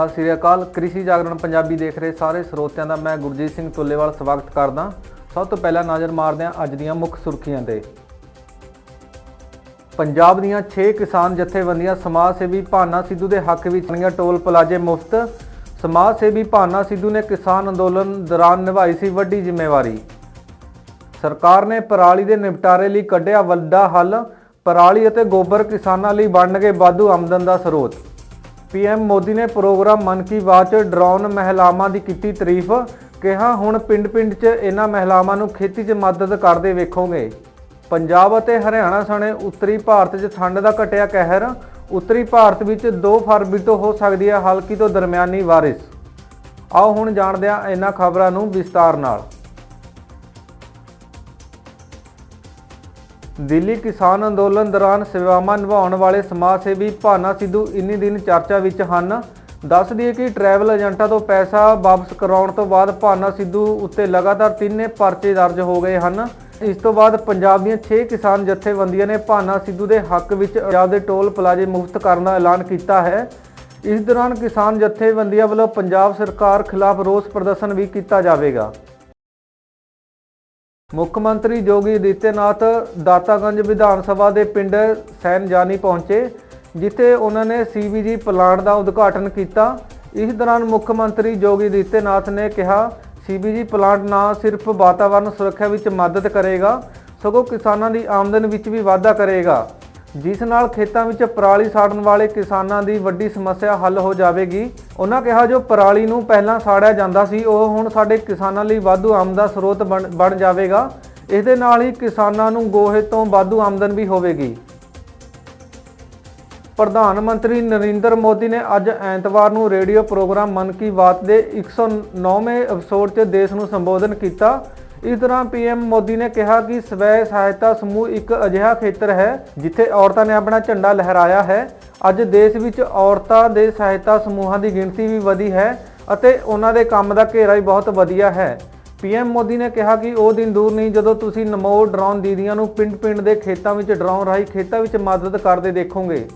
ਸਤਿ ਸ੍ਰੀ ਅਕਾਲ। ਕ੍ਰਿਸ਼ੀ ਜਾਗਰਣ ਪੰਜਾਬੀ ਦੇਖ ਰਹੇ ਸਾਰੇ ਸਰੋਤਿਆਂ ਦਾ ਮੈਂ ਗੁਰਜੀਤ ਸਿੰਘ ਤੁੱਲੇਵਾਲ ਸਵਾਗਤ ਕਰਦਾ। ਸਭ ਤੋਂ ਪਹਿਲਾਂ ਨਜ਼ਰ ਮਾਰਦੇ ਹਾਂ ਅੱਜ ਦੀਆਂ ਮੁੱਖ ਸੁਰਖੀਆਂ ਤੇ। ਪੰਜਾਬ ਦੀਆਂ 6 ਕਿਸਾਨ ਜਥੇਬੰਦੀਆਂ ਸਮਾਜ ਸੇਵੀ ਭਾਨਾ ਸਿੱਧੂ ਦੇ ਹੱਕ ਵਿੱਚ ਬਣੀਆਂ ਟੋਲ ਪਲਾਜੇ ਮੁਫਤ। ਸਮਾਜ ਸੇਵੀ ਭਾਨਾ ਸਿੱਧੂ ਨੇ ਕਿਸਾਨ ਅੰਦੋਲਨ ਦੌਰਾਨ ਨਿਭਾਈ ਸੀ ਵੱਡੀ ਜ਼ਿੰਮੇਵਾਰੀ। ਸਰਕਾਰ ਨੇ ਪਰਾਲੀ ਦੇ ਨਿਪਟਾਰੇ ਲਈ ਕੱਢਿਆ ਵੱਡਾ ਹੱਲ। ਪਰਾਲੀ ਅਤੇ ਗੋਬਰ ਕਿਸਾਨਾਂ ਲਈ ਬਣਨਗੇ ਵਾਧੂ ਆਮਦਨ ਦਾ ਸਰੋਤ। ਪੀਐਮ ਮੋਦੀ ਨੇ ਪ੍ਰੋਗਰਾਮ ਮਨ ਕੀ ਬਾਤ 'ਚ ਡਰਾਉਨ ਮਹਿਲਾਵਾਂ ਦੀ ਕੀਤੀ ਤਾਰੀਫ। ਕਿਹਾ, ਹੁਣ ਪਿੰਡ-ਪਿੰਡ 'ਚ ਇਹਨਾਂ ਮਹਿਲਾਵਾਂ ਨੂੰ ਖੇਤੀ 'ਚ ਮਦਦ ਕਰਦੇ ਵੇਖੋਗੇ। ਪੰਜਾਬ ਅਤੇ ਹਰਿਆਣਾ ਸਣੇ ਉੱਤਰੀ ਭਾਰਤ 'ਚ ਠੰਡ ਦਾ ਘਟਿਆ ਕਹਿਰ। ਉੱਤਰੀ ਭਾਰਤ ਵਿੱਚ 2 ਫਰਵਰੀ ਤੋਂ ਹੋ ਸਕਦੀ ਹੈ ਹਲਕੀ ਤੋਂ ਦਰਮਿਆਨੀ ਬਾਰਿਸ਼। ਆਓ ਹੁਣ ਜਾਣਦੇ ਹਾਂ ਇਹਨਾਂ ਖਬਰਾਂ ਨੂੰ ਵਿਸਤਾਰ ਨਾਲ। ਦਿੱਲੀ ਕਿਸਾਨ ਅੰਦੋਲਨ ਦੌਰਾਨ ਸੇਵਾਵਾਂ ਨਿਭਾਉਣ ਵਾਲੇ ਸਮਾਜ ਸੇਵੀ ਭਾਨਾ ਸਿੱਧੂ ਇੰਨੀ ਦਿਨ ਚਰਚਾ ਵਿੱਚ ਹਨ। ਦੱਸ ਦਈਏ ਕਿ ਟਰੈਵਲ ਏਜੰਟਾਂ ਤੋਂ ਪੈਸਾ ਵਾਪਸ ਕਰਾਉਣ ਤੋਂ ਬਾਅਦ ਭਾਨਾ ਸਿੱਧੂ ਉੱਤੇ ਲਗਾਤਾਰ ਤਿੰਨੇ ਪਰਚੇ ਦਰਜ ਹੋ ਗਏ ਹਨ। ਇਸ ਤੋਂ ਬਾਅਦ ਪੰਜਾਬ ਦੀਆਂ 6 ਕਿਸਾਨ ਜਥੇਬੰਦੀਆਂ ਨੇ ਭਾਨਾ ਸਿੱਧੂ ਦੇ ਹੱਕ ਵਿੱਚ ਪੰਜਾਬ ਦੇ ਟੋਲ ਪਲਾਜ਼ੇ ਮੁਫਤ ਕਰਨ ਦਾ ਐਲਾਨ ਕੀਤਾ ਹੈ। ਇਸ ਦੌਰਾਨ ਕਿਸਾਨ ਜਥੇਬੰਦੀਆਂ ਵੱਲੋਂ ਪੰਜਾਬ ਸਰਕਾਰ ਖਿਲਾਫ ਰੋਸ ਪ੍ਰਦਰਸ਼ਨ ਵੀ ਕੀਤਾ ਜਾਵੇਗਾ। ਮੁੱਖ ਮੰਤਰੀ ਯੋਗੀ ਆਦਿੱਤਿਆਨਾਥ ਦਾਤਾਗੰਜ ਵਿਧਾਨ ਸਭਾ ਦੇ ਪਿੰਡ ਸੈਨਜਾਨੀ ਪਹੁੰਚੇ, ਜਿੱਥੇ ਉਹਨਾਂ ਨੇ ਸੀਬੀਜੀ ਪਲਾਂਟ ਦਾ ਉਦਘਾਟਨ ਕੀਤਾ। ਇਸ ਦੌਰਾਨ ਮੁੱਖ ਮੰਤਰੀ ਯੋਗੀ ਆਦਿੱਤਿਆਨਾਥ ਨੇ ਕਿਹਾ ਸੀਬੀਜੀ ਪਲਾਂਟ ਨਾ ਸਿਰਫ ਵਾਤਾਵਰਣ ਸੁਰੱਖਿਆ ਵਿੱਚ ਮਦਦ ਕਰੇਗਾ, ਸਗੋਂ ਕਿਸਾਨਾਂ ਦੀ ਆਮਦਨ ਵਿੱਚ ਵੀ ਵਾਧਾ ਕਰੇਗਾ। ਜਿਸ ਨਾਲ ਖੇਤਾਂ ਵਿੱਚ ਪਰਾਲੀ ਸਾੜਨ ਵਾਲੇ ਕਿਸਾਨਾਂ ਦੀ ਵੱਡੀ ਸਮੱਸਿਆ ਹੱਲ ਹੋ ਜਾਵੇਗੀ। ਉਹਨਾਂ ਕਿਹਾ, ਜੋ ਪਰਾਲੀ ਨੂੰ ਪਹਿਲਾਂ ਸਾੜਿਆ ਜਾਂਦਾ ਸੀ, ਉਹ ਹੁਣ ਸਾਡੇ ਕਿਸਾਨਾਂ ਲਈ ਵਾਧੂ ਆਮਦਨ ਦਾ ਸਰੋਤ ਬਣ ਬਣ ਜਾਵੇਗਾ। ਇਸ ਦੇ ਨਾਲ ਹੀ ਕਿਸਾਨਾਂ ਨੂੰ ਗੋਹੇ ਤੋਂ ਵਾਧੂ ਆਮਦਨ ਵੀ ਹੋਵੇਗੀ। ਪ੍ਰਧਾਨ ਮੰਤਰੀ ਨਰਿੰਦਰ ਮੋਦੀ ਨੇ ਅੱਜ ਐਤਵਾਰ ਨੂੰ ਰੇਡੀਓ ਪ੍ਰੋਗਰਾਮ ਮਨ ਕੀ ਬਾਤ ਦੇ 109ਵੇਂ ਐਪੀਸੋਡ 'ਚ ਦੇਸ਼ ਨੂੰ ਸੰਬੋਧਨ ਕੀਤਾ। ਇਸ ਦੌਰਾਨ ਪੀਐਮ ਮੋਦੀ ਨੇ ਕਿਹਾ ਕਿ ਸਵੈ ਸਹਾਇਤਾ ਸਮੂਹ ਇੱਕ ਅਜਿਹਾ ਖੇਤਰ ਹੈ ਜਿੱਥੇ ਔਰਤਾਂ ਨੇ ਆਪਣਾ ਝੰਡਾ ਲਹਿਰਾਇਆ ਹੈ। ਅੱਜ ਦੇਸ਼ ਵਿੱਚ ਔਰਤਾਂ ਦੇ ਸਹਾਇਤਾ ਸਮੂਹਾਂ ਦੀ ਗਿਣਤੀ ਵੀ ਵਧੀ ਹੈ ਅਤੇ ਉਹਨਾਂ ਦੇ ਕੰਮ ਦਾ ਘੇਰਾ ਵੀ ਬਹੁਤ ਵਧੀਆ ਹੈ। ਪੀਐਮ ਮੋਦੀ ਨੇ ਕਿਹਾ ਕਿ ਉਹ ਦਿਨ ਦੂਰ ਨਹੀਂ, ਜਦੋਂ ਤੁਸੀਂ ਨਮੋ ਡਰਾਉਣ ਦੀਦੀਆਂ ਨੂੰ ਪਿੰਡ-ਪਿੰਡ ਦੇ ਖੇਤਾਂ ਵਿੱਚ ਡਰਾਉਣ ਰਾਹੀਂ ਖੇਤਾਂ ਵਿੱਚ ਮਦਦ ਕਰਦੇ ਦੇਖੋਗੇ।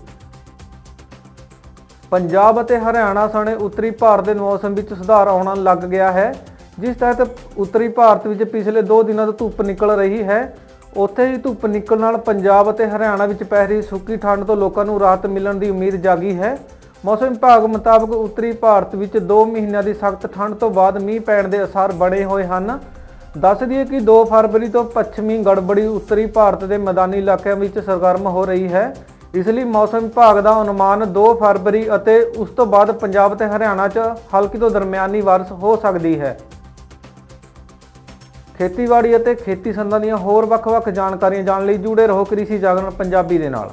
ਪੰਜਾਬ ਅਤੇ ਹਰਿਆਣਾ ਸਣੇ ਉੱਤਰੀ ਭਾਰਤ ਦੇ ਮੌਸਮ ਵਿੱਚ ਸੁਧਾਰ ਆਉਣ ਲੱਗ ਗਿਆ ਹੈ। ਜਿਸ ਤਹਿਤ ਉੱਤਰੀ ਭਾਰਤ ਵਿੱਚ ਪਿਛਲੇ 2 ਦਿਨਾਂ ਤੋਂ ਧੁੱਪ ਨਿਕਲ ਰਹੀ ਹੈ, ਉੱਥੇ ਹੀ ਧੁੱਪ ਨਿਕਲਣ ਨਾਲ ਪੰਜਾਬ ਅਤੇ ਹਰਿਆਣਾ ਵਿੱਚ ਪੈ ਰਹੀ ਸੁੱਕੀ ਠੰਡ ਤੋਂ ਲੋਕਾਂ ਨੂੰ ਰਾਹਤ ਮਿਲਣ ਦੀ ਉਮੀਦ ਜਾਗੀ ਹੈ। ਮੌਸਮ ਵਿਭਾਗ ਮੁਤਾਬਕ ਉੱਤਰੀ ਭਾਰਤ ਵਿੱਚ 2 ਮਹੀਨਿਆਂ ਦੀ ਸਖਤ ਠੰਡ ਤੋਂ ਬਾਅਦ ਮੀਂਹ ਪੈਣ ਦੇ ਅਸਾਰ ਬਣੇ ਹੋਏ ਹਨ। ਦੱਸ ਦਈਏ ਕਿ 2 ਫਰਵਰੀ ਤੋਂ ਪੱਛਮੀ ਗੜਬੜੀ ਉੱਤਰੀ ਭਾਰਤ ਦੇ ਮੈਦਾਨੀ ਇਲਾਕਿਆਂ ਵਿੱਚ ਸਰਗਰਮ ਹੋ ਰਹੀ ਹੈ। ਇਸ ਲਈ ਮੌਸਮ ਵਿਭਾਗ ਦਾ ਅਨੁਮਾਨ 2 ਫਰਵਰੀ ਅਤੇ ਉਸ ਤੋਂ ਬਾਅਦ ਪੰਜਾਬ ਤੇ ਹਰਿਆਣਾ 'ਚ ਹਲਕੀ ਤੋਂ ਦਰਮਿਆਨੀ ਬਾਰਿਸ਼ ਹੋ ਸਕਦੀ ਹੈ। ਖੇਤੀਬਾੜੀ ਅਤੇ ਖੇਤੀ ਸੰਦਾਂ ਦੀਆਂ ਹੋਰ ਵੱਖ-ਵੱਖ ਜਾਣਕਾਰੀਆਂ ਜਾਣ ਲਈ ਜੁੜੇ ਰਹੋ ਕ੍ਰਿਸ਼ੀ ਜਾਗਰਣ ਪੰਜਾਬੀ ਦੇ ਨਾਲ।